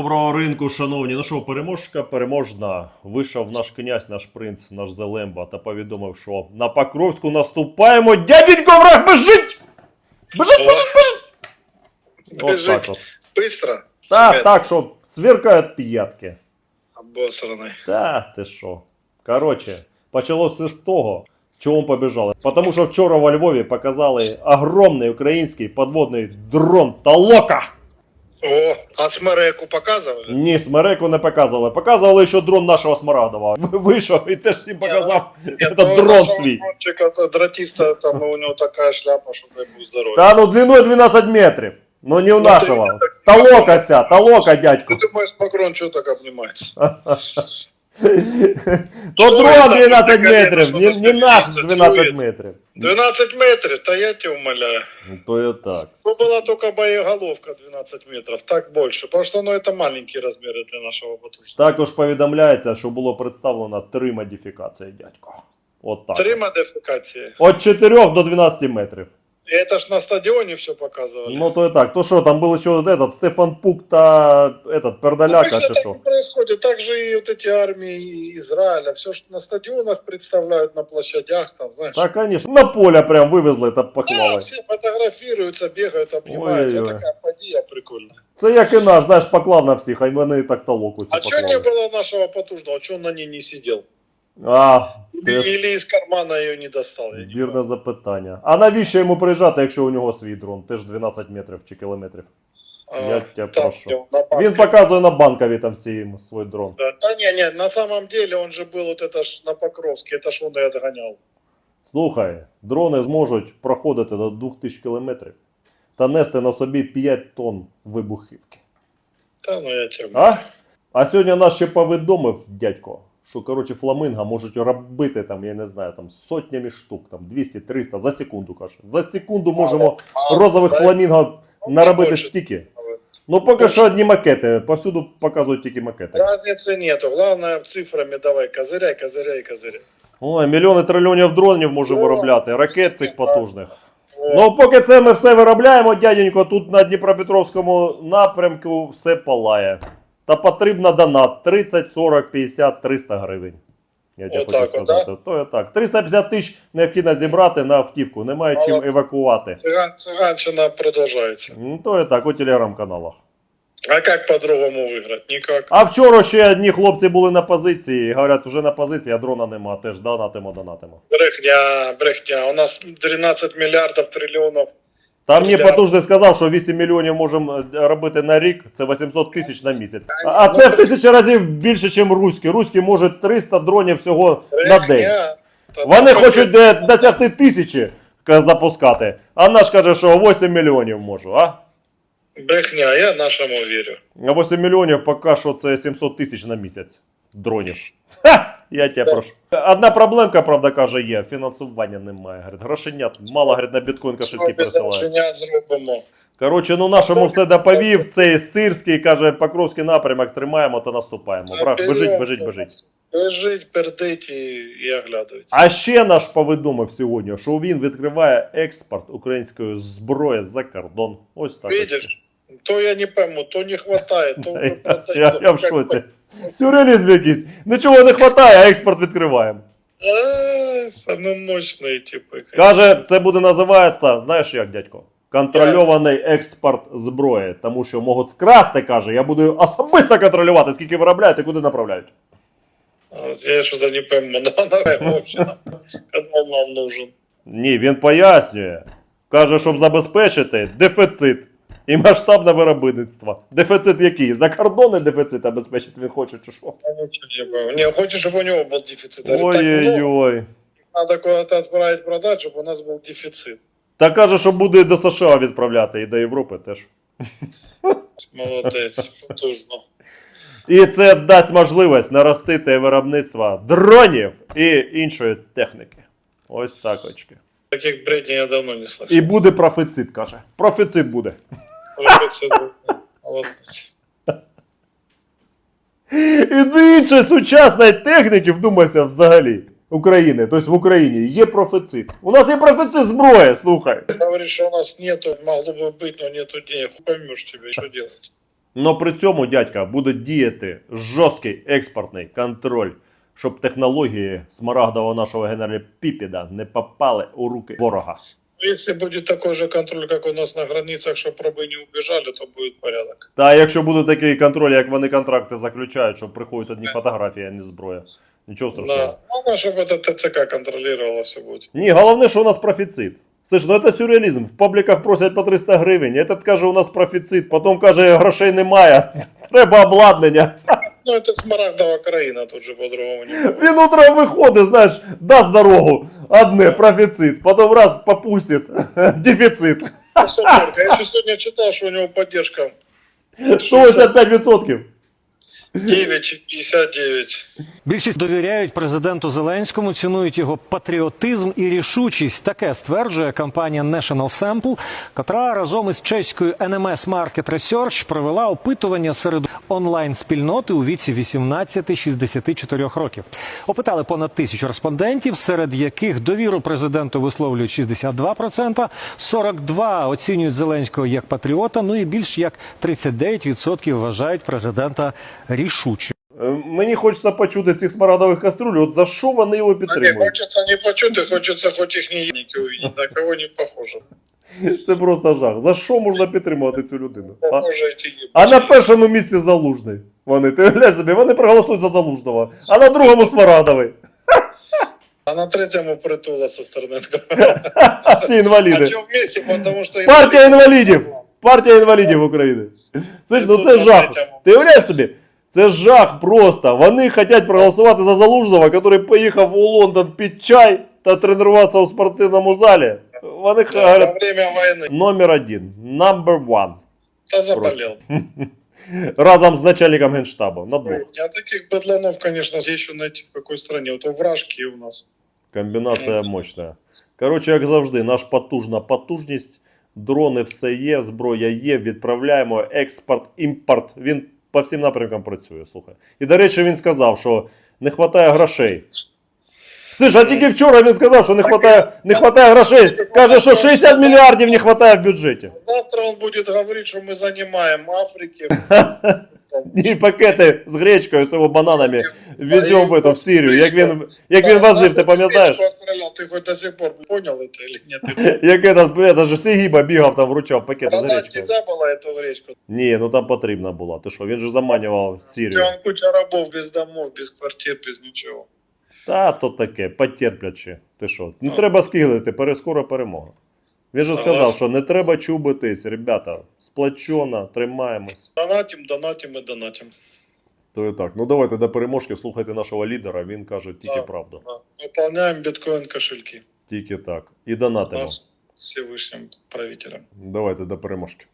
Доброго ринку, шановні. Ну що, переможка переможна. Вийшов наш князь, наш принц, наш Зелемба та повідомив, що на Покровську наступаємо. Дяденько враг бежить! Бежить, бежить, бежить! От так от. Быстро. Так, так, що сверкають п'ятки. Обосраний. Та ти що. Коротше, почалося з того, чому побіжали. Тому що вчора во Львові показали огромний український подводний дрон Толока. О, а смереку показували? Ні, смереку не показували. Показували, що дрон нашого Смарагдова. Вийшов і теж всім показав я, этот дрон свій. дрончика, то дратиста, там у него такая шляпа, что дай був здоровий. Та ну длиною 12 метрів. Ну не у Ну, нашого. Та лока ця, та лока, дядько. Ну ты думаешь, Макрон чого так обнимается? То Що дрон там 12 таке, метрів, що не, там не наш дивіться, 12 чуєте? метрів. 12 метров, да я тебя умоляю. Ну, То і так. Ну, была только боеголовка 12 метров, так больше. Потому что, ну, это маленькие размеры для нашего батушки. Також повідомляється, що було представлено три модифікації, дядько. От так. Три модификации. От 4 до 12 метрів. И это ж на стадионе все показывали. Ну то і так. То що, там був ще этот Стефан Пук та этот Пердаляка Обычно чи так що? и происходит. Так же и вот эти армии Израиля. Все, что на стадионах представляют, на площадях, там, знаешь. Та, конечно. На поле прям вивезли та Да, похвали. все фотографируются, бегают, обнимаются. Ой-ой-ой. Такая подия прикольная. Це як і наш, знаєш, поклав на всіх, а й вони і так толоку цю А что не поклали. было нашего потужного? Что он на ней не сидел? А, Или, теж или из кармана ее не достал? я не вірне понял. запитання. А навіщо йому приїжджати, якщо у нього свій дрон? Теж 12 метрів чи кілометрів. А, я тебя там, прошу. где он на банке. Він показує на банкові там всі йому свій дрон. Да, да не, не, на самом деле он же был вот это ж на Покровске, это ж он и отгонял. Слухай, дрони зможуть проходити до 2000 кілометрів та нести на собі 5 тонн вибухівки. Да, ну я тебе... А? А сьогодні нас ще повідомив дядько, що коротше фламинго можуть робити там, я не знаю, там сотнями штук, там 200-300 за секунду каже. За секунду можемо А, розових да, фламінго ну, наробити побольше. стільки. Ну поки що одні макети, повсюду показують тільки макети. Разницы нету. Главное цифрами давай, козыряй, козыряй, козыряй. Ой, мільйони трильйонів дронів може О, виробляти, ракет цих потужних. Вот. Ну, поки це ми все виробляємо, дяденько, тут на Дніпропетровському напрямку все палає. Та потрібна донат 30, 40, 50, 300 гривень. Я тебе Отак хочу от, сказати. То і так. 350 тисяч необхідно зібрати на автівку, немає чим Молодці. евакувати. Цыган, цыганщина продолжается. Ну, То і так, у телеграм-каналах. А как по-другому выиграть? Никак. А вчора ще одні хлопці були на позиції, говорять, вже на позиції, а дрона нема, теж донатимо, донатимо. Брехня, брехня. У нас 13 миллиардов, триллионов. та мені потужний сказав, що 8 мільйонів можемо е, робити на рік, це 800 тисяч на місяць. А, це в тисячу разів більше, ніж руські. Руські можуть 300 дронів всього на день. Вони хочуть е, досягти тисячі запускати. А наш каже, що 8 мільйонів можу, а? Брехня, я нашему верю. А 8 мільйонів поки що це 700 тисяч на місяць дронів. Ха! Я тебе Так. прошу. Одна проблемка, правда, каже, є. Фінансування немає. Говорить, грошенят. Мало, говорить, на біткоін кошельки присилають. Зробимо. Коротше, ну нашому все доповів. Цей сирський, каже, Покровський напрямок тримаємо та наступаємо. Брах, бежить, бежить, бежить. Бежить, пердить і, оглядується. А ще наш повідомив сьогодні, що він відкриває експорт української зброї за кордон. Ось так. Видиш? То я не пойму, то не хватает, то Я, я, я в шоці. Сюрреалізм якийсь. Нічого не вистачає, а експорт відкриваємо. А, Саме мощний, типу. Каже, це буде називатися, знаєш як, дядько? Контрольований експорт зброї, тому що можуть вкрасти, каже, я буду особисто контролювати, скільки виробляють і куди направляють. Я что-то не пойму, он нам нужен. Ні, він пояснює. Каже, щоб забезпечити дефіцит і масштабне виробництво. Дефіцит який? Закордонний дефіцит обезпечити він хоче, чи що? Я ничего не пойму. Не, хочешь, чтобы у него был дефицит? Я говорю, так много, Ой-ой-ой. надо куда-то отправить продать, чтобы у нас был дефицит. Та каже, що буде і до США відправляти, і до Європи теж. Молодець, потужно. І це дасть можливість наростити виробництво дронів і іншої техніки. Ось так очки. Таких бредней я давно не слышал. І буде профіцит, каже. Профіцит буде. Молодець. І до іншої сучасної техніки, вдумайся взагалі. України, тобто в Україні є профіцит. У нас є профіцит зброї, слухай. Говоришь, что у нас нету, могло бы быть, но нету денег. Поймешь тебе, что делать. Но при цьому, дядька, буде діяти жорсткий експортний контроль, щоб технології смарагдового нашого генерала Піпіда не попали у руки ворога. Если будет такой же контроль, как у нас на границах, чтобы рабы не убежали, то будет порядок. Та якщо буде такий контроль, як вони контракти заключають, що приходять одні фотографії, а не зброя. Нічого страшного. Да. Главное, чтобы это ТЦК контролировало все будет. Ні, головне, що у нас профіцит. Слышь, ну це сюрреалізм. В пабліках просять по 300 гривень. Этот каже, у нас профіцит, потім каже, грошей немає. Треба обладнання. Ну, это смарагдова країна, тут же по-другому. Він утром виходить, знаєш, дасть дорогу. Одне профіцит, потім раз попустить дефіцит. Ну, Я еще сегодня читал, что у него поддержка 185%. 9,59. Більшість довіряють президенту Зеленському, цінують його патріотизм і рішучість. Таке стверджує компанія National Sample, котра разом із чеською NMS Market Research провела опитування серед онлайн-спільноти у віці 18-64 років. Опитали понад тисячу респондентів, серед яких довіру президенту висловлюють 62%, 42% оцінюють Зеленського як патріота. Ну і більш як 39% вважають президента рішучим. Е, Мені хочеться почути цих смарагдових каструль, от за що вони його підтримують? хочется не почути, хочется хоть их не увидеть, на кого не похоже. Це просто жах. За що можна підтримувати цю людину? А? А на першому місці залужний. Вони, ти глянь собі, вони проголосують за залужного, а на другому смарагдовий. А на третьему притула со стороны. Ці А інваліди. что вместе? Потому что... Партія інвалідів! Партія інвалідів України. Це ну це жах. Ти уявляєш собі? Це жах просто. Вони хочуть проголосувати за залужного, який поїхав у Лондон під чай та тренуватися у спортивному залі. Вони говорять, время войны. номер один, number one. Да заболел. Разом з начальником генштабу. На двох. А таких бедланов, конечно, еще найти в какой стране. Вот у вражки у нас. Комбінація мощна. Коротше, як завжди, наш потужна потужність. Дрони все є, зброя є, відправляємо експорт, імпорт. Він по всім напрямкам працює. Слухай. І до речі, він сказав, що не вистачає грошей. Слиш, а тільки вчора він сказав, що не вистачає, не хватає грошей. Каже, що 60 мільярдів не вистачає в бюджеті. Завтра он будет говорить, что мы занимаем Африки. І пакети з гречкою, з його бананами веземо в, эту, в Сирію. Як він, як він возив, ти пам'ятаєш? Ты хоть до сих пор понял это или нет? Як этот, этот же Сигіба бігав там, вручав пакети з Продать гречкою. нельзя было эту гречку. Ні, ну там потрібна була. Ти що, він же заманював Сирію. Он куча рабов без домов, без квартир, без ничего. Та то таке, потерплячи. Ти що? Не Ну. треба скиглити, скоро перемога. Він же сказав, що не треба чубитись, ребята. Сплачено, тримаємось. Донатим, донатим и донатим. То і так. Ну давайте до переможки, слухайте нашого лідера, він каже тільки Да. правду. Да. Выполняем биткоин кошельки. Тільки так. І донатимо. Наш Всевышним правителям. Давайте до переможки.